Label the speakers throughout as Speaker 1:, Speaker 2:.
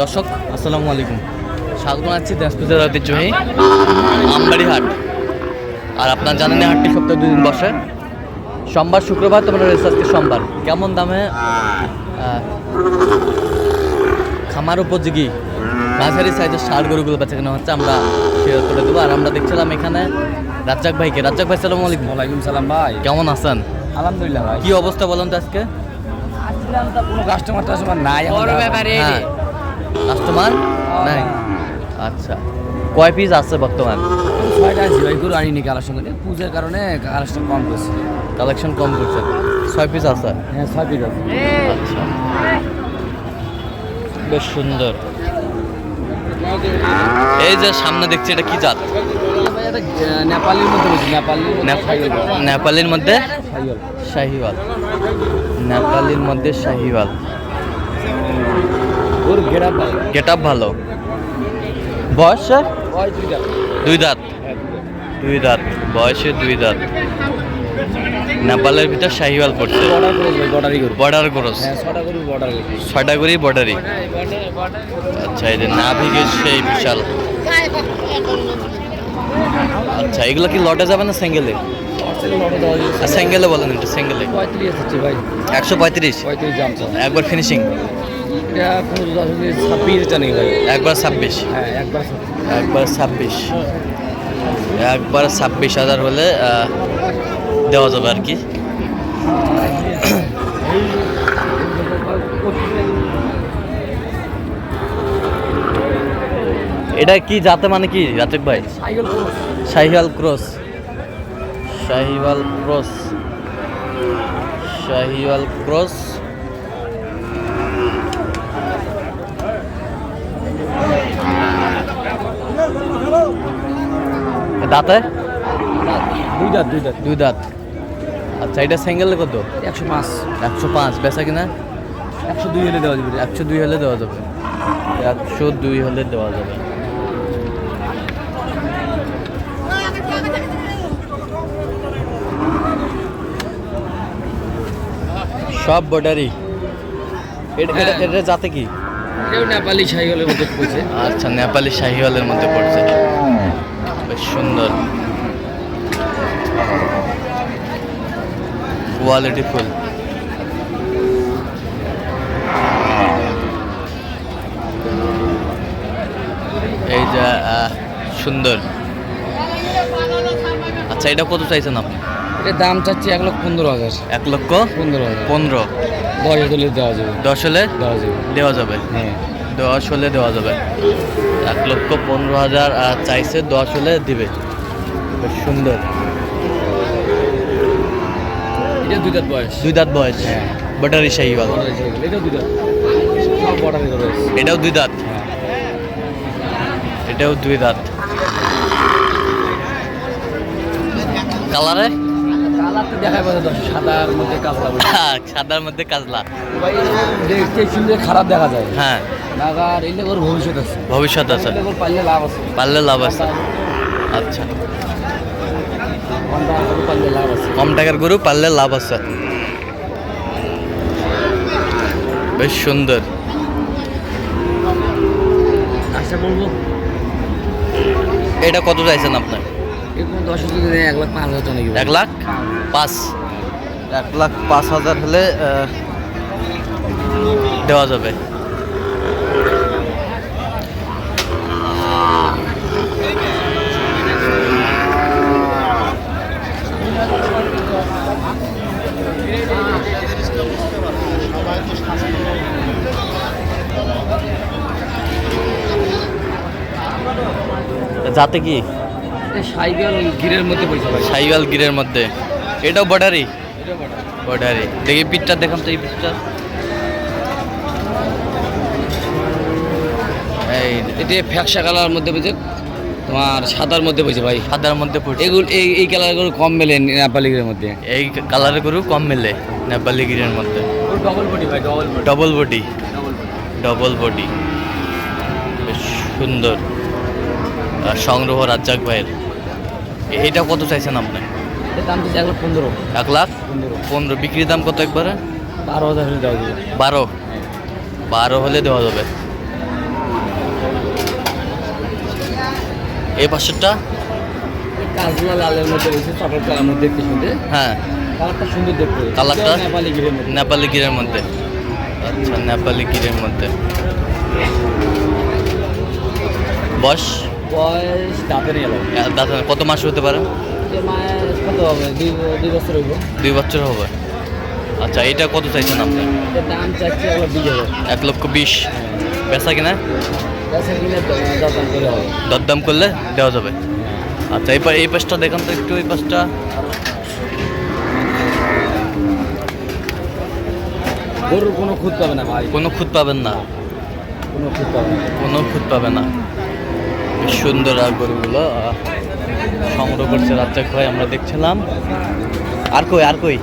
Speaker 1: দর্শক আসসালামু আলাইকুম। স্বাগত জানাচ্ছি দেশপুজের ঐতিহ্যবাহী আমবাড়ি হাট আর আপনার জানেন হাটটি সপ্তাহে দুদিন বসে। সোমবার শুক্রবার তোমার রয়েছে আজকে সোমবার। কেমন দামে খামার উপযোগী মাঝারি সাইজের ষাট গরুগুলো বেচা কেনা হচ্ছে আমরা শেয়ার করে দেবো। আর আমরা দেখছিলাম এখানে রাজ্জাক ভাইকে। রাজ্জাক ভাই সালাম আলাইকুম।
Speaker 2: ওয়ালাইকুম সালাম ভাই।
Speaker 1: কেমন আছেন?
Speaker 2: আলহামদুলিল্লাহ ভাই।
Speaker 1: কি অবস্থা বলেন তো আজকে?
Speaker 2: তো কোনো কাস্টমার টাস্টমার নাই
Speaker 3: বড় ব্যাপারে
Speaker 1: হ্যাঁ। কাস্টমার নাই। আচ্ছা। কয় পিস আছে বর্তমান?
Speaker 2: ছয়টা আছি ভাই গরু আনিনি কালেকশন করে। পূজার কারণে কালেকশন কম করছি।
Speaker 1: কালেকশন কম করছে। ছয় পিস আছে?
Speaker 2: হ্যাঁ ছয় পিস আছে।
Speaker 1: আচ্ছা। বেশ সুন্দর। এই যে সামনে দেখছি এটা কি জাত?
Speaker 2: ভাই এটা আহ, নেপালির মধ্যে নেপালির মধ্যে।
Speaker 1: শাহিওয়াল নেপালির মধ্যে শাহিওয়াল
Speaker 2: ওর
Speaker 1: গেট আপ ভালো। বয়স স্যার? দুই দাঁত। দুই দাঁত। বয়সে দুই দাঁত। নেপালের ভিতর শাহিওয়াল পড়ছে।
Speaker 2: বর্ডার
Speaker 1: ক্রস
Speaker 2: হ্যাঁ ছটা বর্ডার
Speaker 1: করি আচ্ছা এই যে নাভিকে সেই বিশাল। আচ্ছা এগুলো কি লটে যাবে না সিঙ্গেলে সিঙ্গেলে বলেন একটু সিঙ্গেলে।
Speaker 2: পঁয়ত্রিশ হচ্ছে ভাই।
Speaker 1: একশো পঁয়ত্রিশ?
Speaker 2: পঁয়ত্রিশ জাম চাল।
Speaker 1: একবার ফিনিশিং
Speaker 2: এটা কোনো আসলে ছাব্বিশ ভাই।
Speaker 1: একবার ছাব্বিশ?
Speaker 2: হ্যাঁ একবার।
Speaker 1: একবার ছাব্বিশ। একবার ছাব্বিশ হাজার হলে দেওয়া যাবে আর কি। এটা কি জাতে মানে কি রাতিক ভাই?
Speaker 2: Cycle
Speaker 1: cross. Sahiwal cross. Sahiwal cross. দাঁতে?
Speaker 2: দুই দাঁত দুই দাঁত।
Speaker 1: দুই দাঁত। আচ্ছা এটা সিঙ্গেল কত?
Speaker 2: একশো পাঁচ।
Speaker 1: একশো পাঁচ বেচা কিনা?
Speaker 2: একশো দুই হলে দেওয়া যাবে।
Speaker 1: একশো দুই হলে দেওয়া যাবে। একশো দুই হলে দেওয়া যাবে। সব বর্ডারি এটা এটা
Speaker 2: হ্যাঁ।
Speaker 1: যাতে কি?
Speaker 2: কেউ নেপালি সাইকেলের মধ্যে পড়ছে।
Speaker 1: আচ্ছা নেপালি শাহিওয়ালের মধ্যে পড়ছে। বেশ সুন্দর। কোয়ালিটি ফুল এই যে সুন্দর। আচ্ছা এটা কত চাইছেন আপনি?
Speaker 2: এর দাম চাচ্ছি এক লক্ষ পনেরো হাজার।
Speaker 1: এক লক্ষ
Speaker 2: পনেরো হাজার।
Speaker 1: পনেরো।
Speaker 2: দশ হলে দেওয়া যাবে।
Speaker 1: দশ হলে
Speaker 2: দেওয়া যাবে।
Speaker 1: দেওয়া যাবে?
Speaker 2: হ্যাঁ।
Speaker 1: দশ হলে দেওয়া যাবে। এক লক্ষ পনেরো হাজার আর চাইছে দশ হলে দিবে। বেশ সুন্দর।
Speaker 2: এটা দুই দাঁত বয়স।
Speaker 1: দুই দাঁত বয়স।
Speaker 2: হ্যাঁ।
Speaker 1: ব্যাটারি শাহিওয়াল
Speaker 2: এটাও দুই দাঁত।
Speaker 1: এটাও দুই দাঁত।
Speaker 2: হ্যাঁ।
Speaker 1: এটাও দুই দাঁত। কালারে?
Speaker 2: সাদার মধ্যে কাজলা বলে
Speaker 1: সাদার মধ্যে কাজলা
Speaker 2: ভাই দেখতে সুন্দর খারাপ দেখা যায়
Speaker 1: হ্যাঁ
Speaker 2: নাগার এলে ওর ভবিষ্যৎ আছে
Speaker 1: ভবিষ্যৎ আছে
Speaker 2: লাভ আছে
Speaker 1: পারলে লাভ আছে আচ্ছা।
Speaker 2: কম
Speaker 1: টাকার গরু পারলে লাভ আছে বেশ সুন্দর
Speaker 2: আশা বলব
Speaker 1: এটা কত চাইছেন আপনার
Speaker 2: এরকম দশ হাজার যদি এক লাখ পাঁচ।
Speaker 1: এক লাখ পাঁচ হাজার হলে দেওয়া যাবে। যাতে কি?
Speaker 2: সাইকেল গিরের মধ্যে
Speaker 1: সাইওয়াল গিরের মধ্যে। এটাও বর্ডারি? বর্ডারি। দেখি পিঠটা দেখাম তো এই পিঠটা। এই
Speaker 2: এটা ফ্যাকসা কালার মধ্যে বুঝে তোমার সাদার মধ্যে বুঝে ভাই।
Speaker 1: সাদার মধ্যে পড়ছে।
Speaker 2: এগুলো এই এই কালারগুলো কম মেলে নেপালি গিরের মধ্যে।
Speaker 1: এই কালারের গরু কম মেলে নেপালি গিরের মধ্যে।
Speaker 2: ডবল বডি ভাই double body
Speaker 1: double body
Speaker 2: double body
Speaker 1: বেশ সুন্দর। আর সংগ্রহ রাজ্জাক ভাইয়ের। এটা কত চাইছেন আপনি?
Speaker 2: এক লাখ পনেরো।
Speaker 1: এক লাখ
Speaker 2: পনেরো।
Speaker 1: বিক্রির দাম কত একবারে?
Speaker 2: বারো হাজার হলে দেওয়া যাবে।
Speaker 1: বারো। বারো হলে দেওয়া যাবে। এই পাশেরটা?
Speaker 2: দেখতে
Speaker 1: হ্যাঁ।
Speaker 2: সুন্দর দেখতে।
Speaker 1: কালারটা?
Speaker 2: নেপালি
Speaker 1: নেপালি মধ্যে। আচ্ছা নেপালি মধ্যে। বয়স?
Speaker 2: বয়স
Speaker 1: কত মাস হতে পারে?
Speaker 2: দুই বছর
Speaker 1: দুই বছর হবে। আচ্ছা এটা কত চাইছেন আপনি?
Speaker 2: দাম চাচ্ছে
Speaker 1: এক লক্ষ বিশ বেচা কিনা?
Speaker 2: দরদাম
Speaker 1: করলে দেওয়া যাবে। আচ্ছা এই এই পাশটা দেখান তো একটু এই পাশটা।
Speaker 2: গরুর কোনো খুঁত পাবে না ভাই।
Speaker 1: কোনো খুঁত পাবেন না?
Speaker 2: কোনো খুঁত পাবে না।
Speaker 1: কোনো খুঁত পাবে না। সুন্দর আর গরুগুলো। সংগ্রহ করছে রাজ্জাক ভাই আমরা দেখছিলাম। আর কই আর কই?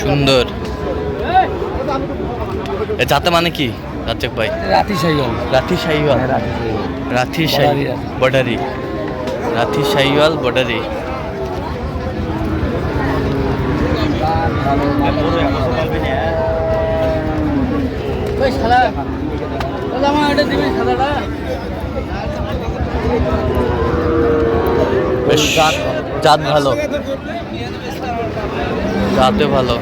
Speaker 1: সুন্দর। এ যাতে মানে কি রাজ্জাক ভাই?
Speaker 2: রাতি সাই হবে
Speaker 1: রাথি শাহিওয়াল
Speaker 2: রাতি সাই
Speaker 1: রাথি শাহি বর্ডারি রাথি শাহিওয়াল বর্ডারি। জাত ভালো। জাতে ভালো।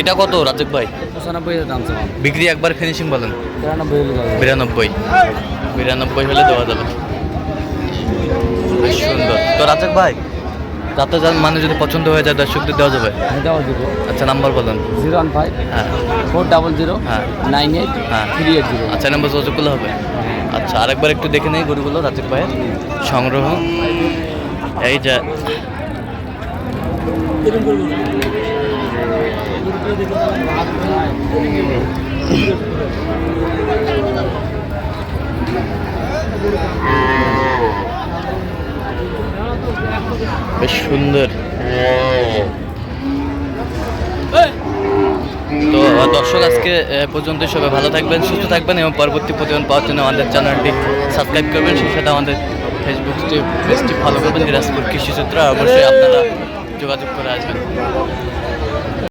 Speaker 1: এটা কত রাজক ভাই?
Speaker 2: পঁচানব্বই দাম
Speaker 1: বিক্রি একবার ফিনিশিং বলেন। বিরানব্বই বিরানব্বই। হলে দেওয়া যাবে। বেশ সুন্দর। তো রাজক ভাই যাতে যান মানে যদি পছন্দ হয়ে যায় দর্শকদের দেওয়া যাবে?
Speaker 2: দেওয়া দিব
Speaker 1: আচ্ছা নাম্বার বলেন।
Speaker 2: জিরো ওয়ান ফাইভ
Speaker 1: হ্যাঁ।
Speaker 2: ফোর ডাবল জিরো
Speaker 1: হ্যাঁ।
Speaker 2: নাইন এইট
Speaker 1: হ্যাঁ।
Speaker 2: Three eight zero.
Speaker 1: আচ্ছা নাম্বার যোগাযোগ করলে হবে। আচ্ছা আরেকবার একটু দেখে নেই গরুগুলো রাজক ভাইয়ের। সংগ্রহ। এই যে বেশ সুন্দর। তো দর্শক, আজকে পর্যন্ত সবাই ভালো থাকবেন, সুস্থ থাকবেন এবং পরবর্তী প্রতিবেদন পাওয়ার জন্য আমাদের চ্যানেলটি সাবস্ক্রাইব করবেন। সেই সাথে আমাদের ফেসবুক পেজটি ফলো করবেন, দিনাজপুর কৃষি সূত্র। অবশ্যই আপনারা যোগাযোগ করে আসবেন।